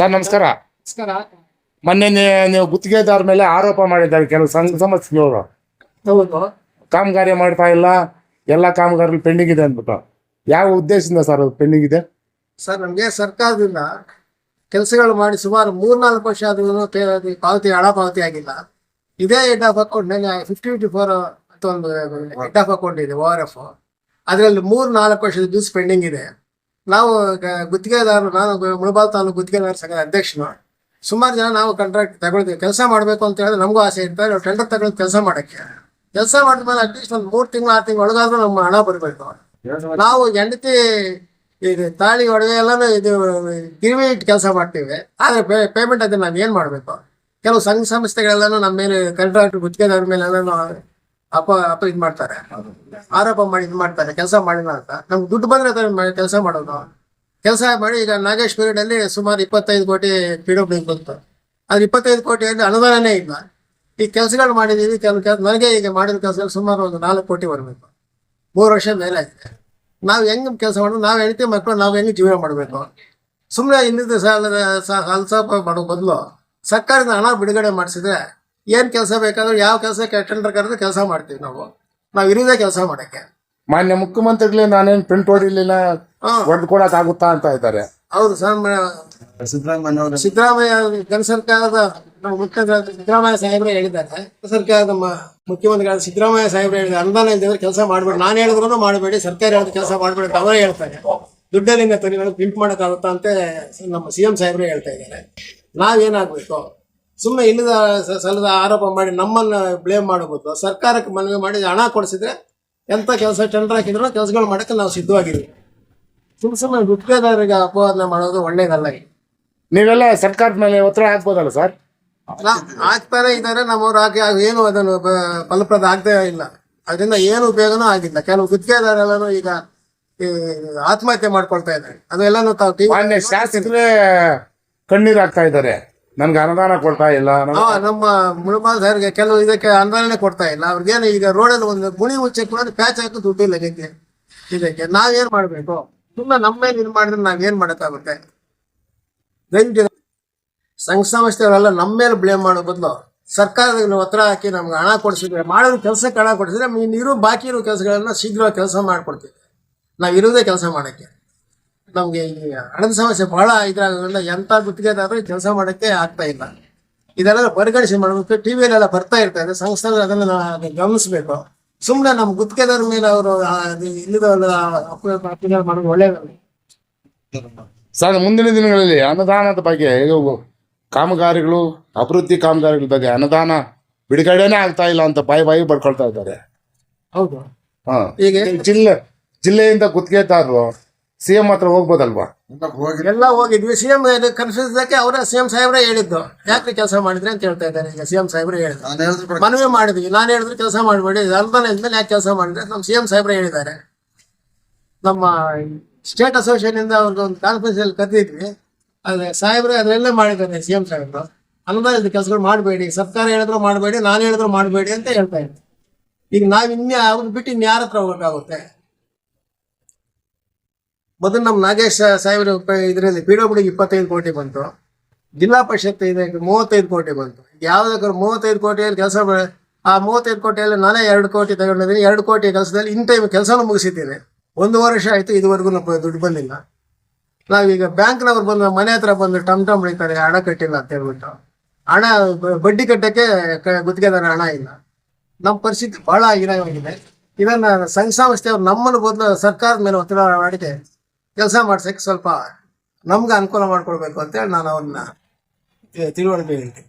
Sir ನಮಸ್ಕಾರ. ನಮಸ್ಕಾರ. ಮೊನ್ನೆ ನೀ- ನೀವು ಗುತ್ತಿಗೆದಾರ ಮೇಲೆ ಆರೋಪ ಮಾಡಿದ್ದಾರೆ ಕೆಲವು ಸಂಘ ಹೌದು. ಕಾಮಗಾರಿ ಮಾಡ್ತಾ ಇಲ್ಲ. ಎಲ್ಲ ಕಾಮಗಾರಿಗಳು ಪೆಂಡಿಂಗ್ ಇದೆ ಅಂದ್ಬಿಟ್ಟು. ಯಾವ ಉದ್ದೇಶದಿಂದ ಸರ್ ಅದು ಪೆಂಡಿಂಗ್ ಇದೆ? ಸರ್ ನಮಗೆ ಸರ್ಕಾರದಿಂದ ಕೆಲಸಗಳು ಮಾಡಿ ಸುಮಾರು ಮೂರ್ನಾಲ್ಕು ವರ್ಷ ಆದ್ರೂ ಪಾವತಿ ಹಣ ಪಾವತಿ ಆಗಿಲ್ಲ. ಇದೇ ಹೆಡ್ ಆಫ್ ಅಕೌಂಟ್ ನನಗೆ ಫಿಫ್ಟಿ ಫಿಫ್ಟಿ ಫೋರ್ ಅಂತ ಒಂದು ಹೆಡ್ ಆಫ್ ಅಕೌಂಟ್ ಇದೆ ಓ ಆರ್ ಎಫ್ ಅದರಲ್ಲಿ ಮೂರ್ ನಾಲ್ಕು ವರ್ಷದ ಬಿಲ್ಸ್ ಪೆಂಡಿಂಗ್ ಇದೆ. ನಾವು ಗುತ್ತಿಗೆದಾರರು, ನಾನು ಮುಳಬಾಲ್ ತಾಲೂಕು ಗುತ್ತಿಗೆದಾರ ಸಂಘದ ಅಧ್ಯಕ್ಷನು ಸುಮಾರು ಜನ ನಾವು ಕಾಂಟ್ರಾಕ್ಟ್ ತಗೊಳ್ತೀವಿ. ಕೆಲಸ ಮಾಡಬೇಕು ಅಂತ ಹೇಳಿದ್ರೆ ನಮಗೂ ಆಸೆ ಇರ್ತಾರೆ. ನಾವು ಟೆಂಡರ್ ತಗೊಳ್ಳೋದು ಕೆಲಸ ಮಾಡೋಕ್ಕೆ. ಕೆಲಸ ಮಾಡಿದ್ಮೇಲೆ ಅಟ್ಲೀಸ್ಟ್ ಒಂದು ಮೂರು ತಿಂಗಳು, ಆರು ತಿಂಗಳು ಒಳಗಾದ್ರೂ ನಮ್ಮ ಹಣ ಬರಬೇಕು. ನಾವು ಹೆಂಡತಿ, ಇದು ತಾಳಿ ಒಡವೆ ಎಲ್ಲಾನು ಇದು ಗಿರಿವಿ ಇಟ್ಟು ಕೆಲಸ ಮಾಡ್ತೀವಿ. ಆದ್ರೆ ಪೇಮೆಂಟ್ ಅದನ್ನ ನಾವು ಏನು ಮಾಡಬೇಕು? ಕೆಲವು ಸಂಘ ಸಂಸ್ಥೆಗಳೆಲ್ಲಾನು ನಮ್ಮ ಮೇಲೆ ಕಾಂಟ್ರಾಕ್ಟ್ ಗುತ್ತಿಗೆದಾರ ಮೇಲೆ ಎಲ್ಲಾನು ಅಪ ಅಪ ಇದು ಮಾಡ್ತಾರೆ. ಆರೋಪ ಮಾಡಿ ಇದು ಮಾಡ್ತಾರೆ, ಕೆಲಸ ಮಾಡಿಲ್ಲ ಅಂತ. ನಮ್ಗೆ ದುಡ್ಡು ಬಂದ್ರೆ ಕೆಲಸ ಮಾಡೋದು. ಕೆಲಸ ಮಾಡಿ ಈಗ ನಾಗೇಶ್ ಪೀರಿಯಡ್ ಅಲ್ಲಿ ಸುಮಾರು ಇಪ್ಪತ್ತೈದು ಕೋಟಿ ಪಿ ಬೇಕು ಬಂತು. ಅದ್ರ ಇಪ್ಪತ್ತೈದು ಅಂದ್ರೆ ಅನುದಾನನೇ ಇಲ್ಲ. ಈ ಕೆಲಸಗಳು ಮಾಡಿದೀವಿ ಕೆಲವು ಕೆಲಸ ನನಗೆ ಈಗ ಮಾಡಿದ ಕೆಲಸಗಳು ಸುಮಾರು ಒಂದು ನಾಲ್ಕು ಕೋಟಿ ಬರಬೇಕು. ಮೂರು ವರ್ಷ ಮೇಲೆ ಆಗಿದೆ ನಾವು ಹೆಂಗ್ ಕೆಲಸ ಮಾಡೋದು ನಾವು ಹೆಂಡತಿ ಮಕ್ಕಳು ನಾವು ಹೆಂಗೆ ಜೀವನ ಮಾಡಬೇಕು? ಸುಮ್ಮನೆ ಇನ್ನಿದ್ದ ಸಾಲದ ಸಾಲ ಮಾಡೋ ಬದಲು ಸರ್ಕಾರದಿಂದ ಹಣ ಬಿಡುಗಡೆ ಮಾಡಿಸಿದ್ರೆ ಏನು ಕೆಲಸ ಬೇಕಾದ್ರೂ ಯಾವ ಕೆಲಸ ಕ್ಯಾಟೆಂಡರ್ ಕರೆದ್ರೆ ಕೆಲಸ ಮಾಡ್ತೀವಿ ನಾವು. ನಾವು ಇರೋದೇ ಕೆಲಸ ಮಾಡಕ್ಕೆ. ಮಾನ್ಯ ಮುಖ್ಯಮಂತ್ರಿಗಳೇ ನಾನೇನು ಪ್ರಿಂಟ್ ಹೊಡಿಲಿಲ್ಲ. ಹೊಡೆದ್ಕೊಡಕ್ ಆಗುತ್ತಾ ಅಂತ ಇದ್ದಾರೆ. ಹೌದು ಸರ್ ಸಿದ್ದರಾಮಯ್ಯ ಸಿದ್ದರಾಮಯ್ಯ ಜನ ಸರ್ಕಾರದ ನಮ್ಮ ಮುಖ್ಯಮಂತ್ರಿ ಸಿದ್ದರಾಮಯ್ಯ ಸಾಹೇಬ್ರೆ ಹೇಳಿದ್ದಾರೆ. ಸರ್ಕಾರದ ಮುಖ್ಯಮಂತ್ರಿಗಳಾದ ಸಿದ್ದರಾಮಯ್ಯ ಸಾಹೇಬ್ರೆ ಹೇಳಿದ್ದಾರೆ ಅನುದಾನ ಇಲ್ಲದ್ರೆ ಕೆಲಸ ಮಾಡಬೇಡಿ. ನಾನು ಹೇಳಿದ್ರು ಮಾಡಬೇಡಿ ಸರ್ಕಾರ ಹೇಳಿದ ಕೆಲಸ ಮಾಡಬೇಡಿ ಅಂತ ಅವರೇ ಹೇಳ್ತಾರೆ. ದುಡ್ಡಲ್ಲಿಂದ ತನಿ ಪ್ರಿಂಟ್ ಮಾಡೋಕ್ಕಾಗುತ್ತಾ ಅಂತ ನಮ್ಮ ಸಿ ಎಂ ಸಾಹೇಬ್ರೆ ಹೇಳ್ತಾ ಇದ್ದಾರೆ. ನಾವೇನಾಗಬೇಕು? ಸುಮ್ಮನೆ ಇಲ್ಲದ ಸಲದ ಸಲ್ಲದ ಆರೋಪ ಮಾಡಿ ನಮ್ಮನ್ನು ಬ್ಲೇಮ್ ಮಾಡಬಹುದು ಸರ್ಕಾರಕ್ಕೆ ಮನವಿ ಮಾಡಿ ಹಣ ಕೊಡಿಸಿದ್ರೆ ಎಂತ ಕೆಲಸ ಟೆಂಡರ್ ಹಾಕಿದ್ರು ಕೆಲಸಗಳು ಮಾಡಕ್ಕೆ ನಾವು ಸಿದ್ಧವಾಗಿದ್ವಿ ಸುಮ್ಮ ಸುಮ್ಮನೆ ಗುತ್ತಿಗೆದಾರರಿಗೆ ಅಪವಾದನೆ ಮಾಡೋದು ಒಳ್ಳೇದಲ್ಲ ನೀವೆಲ್ಲ ಸರ್ಕಾರದ ಮೇಲೆ ಒತ್ತಡ ಹಾಕ್ಬೋದಲ್ಲ ಸರ್? ಹಾಕ್ತಾರೆ ಆಗ್ತಾನೆ ಇದ್ದಾರೆ ನಮ್ಮವ್ರು ಹಾಕಿ ಏನು ಅದನ್ನು ಫಲಪ್ರದ ಆಗ್ತಾ ಇಲ್ಲ. ಅದರಿಂದ ಏನು ಉಪಯೋಗನೂ ಆಗಿಲ್ಲ. ಕೆಲವು ಗುತ್ತಿಗೆದಾರೆಲ್ಲನೂ ಈಗ ಆತ್ಮಹತ್ಯೆ ಮಾಡ್ಕೊಳ್ತಾ ಇದ್ದಾರೆ. ಅದೆಲ್ಲ ತಾವು ಕಣ್ಣೀರ್ ಹಾಕ್ತಾ ಇದ್ದಾರೆ. ನನ್ಗೆ ಅನುದಾನ ಕೊಡ್ತಾ ಇಲ್ಲ. ನಮ್ಮ ಮುಳುಬಾಲ್ ಸಾರಿಗೆ ಕೆಲವು ಇದಕ್ಕೆ ಅನುದಾನನೇ ಕೊಡ್ತಾ ಇಲ್ಲ. ಅವ್ರಿಗೇನು ಈಗ ರೋಡಲ್ಲಿ ಒಂದು ಗುಣಿ ಮುಂಚೆ ಕೂಡ ಪ್ಯಾಚ್ ಹಾಕಿ ದುಡ್ಡಿಲ್ಲ ಇದಕ್ಕೆ. ಇದಕ್ಕೆ ನಾವೇನ್ ಮಾಡ್ಬೇಕು? ಸುಮ್ಮನೆ ನಮ್ಮ ಮೇಲೆ ಇದು ಮಾಡಿದ್ರೆ ನಾವೇನ್ ಮಾಡಕ್ಕಾಗುತ್ತೆ? ದಯವಿಟ್ಟು ಸಂಘ ಸಂಸ್ಥೆಗಳೆಲ್ಲ ನಮ್ಮ ಮೇಲೆ ಬ್ಲೇಮ್ ಮಾಡೋ ಬದಲು ಸರ್ಕಾರದ ಒತ್ತಡ ಹಾಕಿ ನಮ್ಗೆ ಹಣ ಕೊಡಿಸಿದ್ರೆ ಮಾಡೋದು ಕೆಲಸಕ್ಕೆ ಹಣ ಕೊಡಿಸಿದ್ರೆ ಇರೋ ಬಾಕಿ ಇರೋ ಕೆಲಸಗಳನ್ನ ಶೀಘ್ರ ಕೆಲಸ ಮಾಡ್ಕೊಡ್ತೀವಿ. ನಾವು ಇರೋದೇ ಕೆಲಸ ಮಾಡೋಕ್ಕೆ. ನಮಗೆ ಈ ಹಣದ ಸಮಸ್ಯೆ ಬಹಳ ಇದ್ರಾಗೋದ್ರಿಂದ ಎಂತ ಗುತ್ತಿಗೆದಾರರು ಕೆಲಸ ಮಾಡಕ್ಕೆ ಆಗ್ತಾ ಇಲ್ಲ. ಇದೆಲ್ಲ ಪರಿಗಣಿಸಿ ಮಾಡಬೇಕು ಟಿ ಎಲ್ಲ ಬರ್ತಾ ಇರ್ತಾರೆ ಸಂಸ್ಥೆಗಳು ಅದನ್ನ ನಾವು ಗಮನಿಸಬೇಕು. ಸುಮ್ಮನೆ ನಮ್ಮ ಗುತ್ತಿಗೆದಾರ ಮೇಲೆ ಅವರು ಇಲ್ಲದ ಮಾಡೋದು ಒಳ್ಳೇದಲ್ಲ ಸರ್ ಮುಂದಿನ ದಿನಗಳಲ್ಲಿ ಅನುದಾನದ ಬಗ್ಗೆ ಇದು ಕಾಮಗಾರಿಗಳು ಅಭಿವೃದ್ಧಿ ಕಾಮಗಾರಿಗಳ ಬಗ್ಗೆ ಅನುದಾನ ಬಿಡುಗಡೆನೆ ಆಗ್ತಾ ಇಲ್ಲ ಅಂತ ಬಾಯಿ ಬಾಯಿ ಬಡ್ಕೊಳ್ತಾ ಇದ್ದಾರೆ. ಹೌದು. ಹಾ. ಈಗ ಜಿಲ್ಲೆ ಜಿಲ್ಲೆಯಿಂದ ಗುತ್ತಿಗೆದಾರರು ಸಿ ಎಂ ಹತ್ರ ಹೋಗ್ಬೋದಲ್ವಾ? ಹೋಗಿ ಎಲ್ಲ ಹೋಗಿದ್ವಿ. ಸಿ ಎಂ ಕನ್ಫ್ಯೂಸ್ದಕ್ಕೆ ಅವರ ಸಿ ಎಂ ಸಾಹೇಬ್ರೆ ಹೇಳಿದ್ದು. ಯಾಕೆ ಕೆಲಸ ಮಾಡಿದ್ರೆ ಅಂತ ಹೇಳ್ತಾ ಇದ್ದಾರೆ ಈಗ ಸಿ ಎಂ ಸಾಹೇಬ್ರೆ ಹೇಳಿದ್ರು ನಾನು ಹೇಳಿದ್ರು ಮನವಿ ಮಾಡಿದ್ವಿ. ನಾನು ಹೇಳಿದ್ರು ಕೆಲಸ ಮಾಡಬೇಡಿ. ಅನುದಾನ ಇದ್ಮೇಲೆ ಯಾಕೆ ಕೆಲಸ ಮಾಡಿದ್ರೆ ನಮ್ಮ ಸಿ ಎಂ ಸಾಹೇಬ್ರೆ ಹೇಳಿದ್ದಾರೆ. ನಮ್ಮ ಸ್ಟೇಟ್ ಅಸೋಸಿಯೇಷನ್ ಇಂದ ಅವ್ರಿಗೆ ಒಂದು ಕಾನ್ಫರೆನ್ಸ್ ಅಲ್ಲಿ ಕರೆದಿದ್ವಿ. ಅದೇ ಸಾಹೇಬ್ರೆ ಅದನ್ನೆಲ್ಲ ಮಾಡಿದ್ದಾರೆ ಸಿ ಎಂ ಸಾಹೇಬ್ರು ಅನುದಾನದ ಕೆಲಸಗಳು ಮಾಡಬೇಡಿ. ಸರ್ಕಾರ ಹೇಳಿದ್ರು ಮಾಡಬೇಡಿ ನಾನು ಹೇಳಿದ್ರು ಮಾಡಬೇಡಿ ಅಂತ ಹೇಳ್ತಾ ಇದ್ದೆ. ಈಗ ನಾವ್ ಇನ್ಯ ಅವ್ರು ಬಿಟ್ಟು ಇನ್ಯಾರ ಹತ್ರ ಹೋಗ್ಬೇಕಾಗುತ್ತೆ ಮೊದಲು ನಮ್ಮ ನಾಗೇಶ್ ಸಾಹೇಬ್ರ ಇದರಲ್ಲಿ ಪಿ ಡಬ್ಲ್ಯೂ ಇಪ್ಪತ್ತೈದು ಕೋಟಿ ಬಂತು. ಜಿಲ್ಲಾ ಪರಿಷತ್ ಇದಕ್ಕೆ ಮೂವತ್ತೈದು ಕೋಟಿ ಬಂತು. ಯಾವ್ದಕ್ಕಾದ್ರು ಮೂವತ್ತೈದು ಕೋಟಿಯಲ್ಲಿ ಕೆಲಸ ಆ ಮೂವತ್ತೈದು ಕೋಟಿಯಲ್ಲಿ ನಾನೇ ಎರಡು ಕೋಟಿ ತಗೊಂಡಿದ್ದೀನಿ, ಎರಡು ಕೋಟಿ ಕೆಲಸದಲ್ಲಿ ಇನ್ ಟೈಮ್ ಕೆಲಸನೂ ಮುಗಿಸಿದ್ದೀನಿ. ಒಂದು ವರ್ಷ ಆಯಿತು, ಇದುವರೆಗೂ ನಮ್ಮ ದುಡ್ಡು ಬಂದಿಲ್ಲ. ನಾವೀಗ ಬ್ಯಾಂಕ್ನವ್ರು ಬಂದು ಮನೆ ಹತ್ರ ಬಂದು ಟಮ್ ಟಮ್ ಹೊಡಿತಾರೆ ಹಣ ಕಟ್ಟಿಲ್ಲ ಅಂತ ಹೇಳ್ಬಿಟ್ಟು. ಹಣ ಬಡ್ಡಿ ಕಟ್ಟಕ್ಕೆ ಗುತ್ತಿಗೆದಾರ ಹಣ ಇಲ್ಲ. ನಮ್ಮ ಪರಿಸ್ಥಿತಿ ಬಹಳ ಹೀನಾಗಿದೆ ಇದನ್ನ ಸಂಘ ಸಂಸ್ಥೆಯವ್ರು ನಮ್ಮನ್ನು ಬದಲು ಸರ್ಕಾರದ ಮೇಲೆ ಒತ್ತಡ ಮಾಡಿದೆ. ಕೆಲಸ ಮಾಡ್ಸಕ್ಕೆ ಸ್ವಲ್ಪ ನಮ್ಗೆ ಅನುಕೂಲ ಮಾಡ್ಕೊಡ್ಬೇಕು ಅಂತೇಳಿ ನಾನು ಅವ್ರನ್ನ ತಿಳುವಳಿಕೆ ಹೇಳ್ತೀನಿ.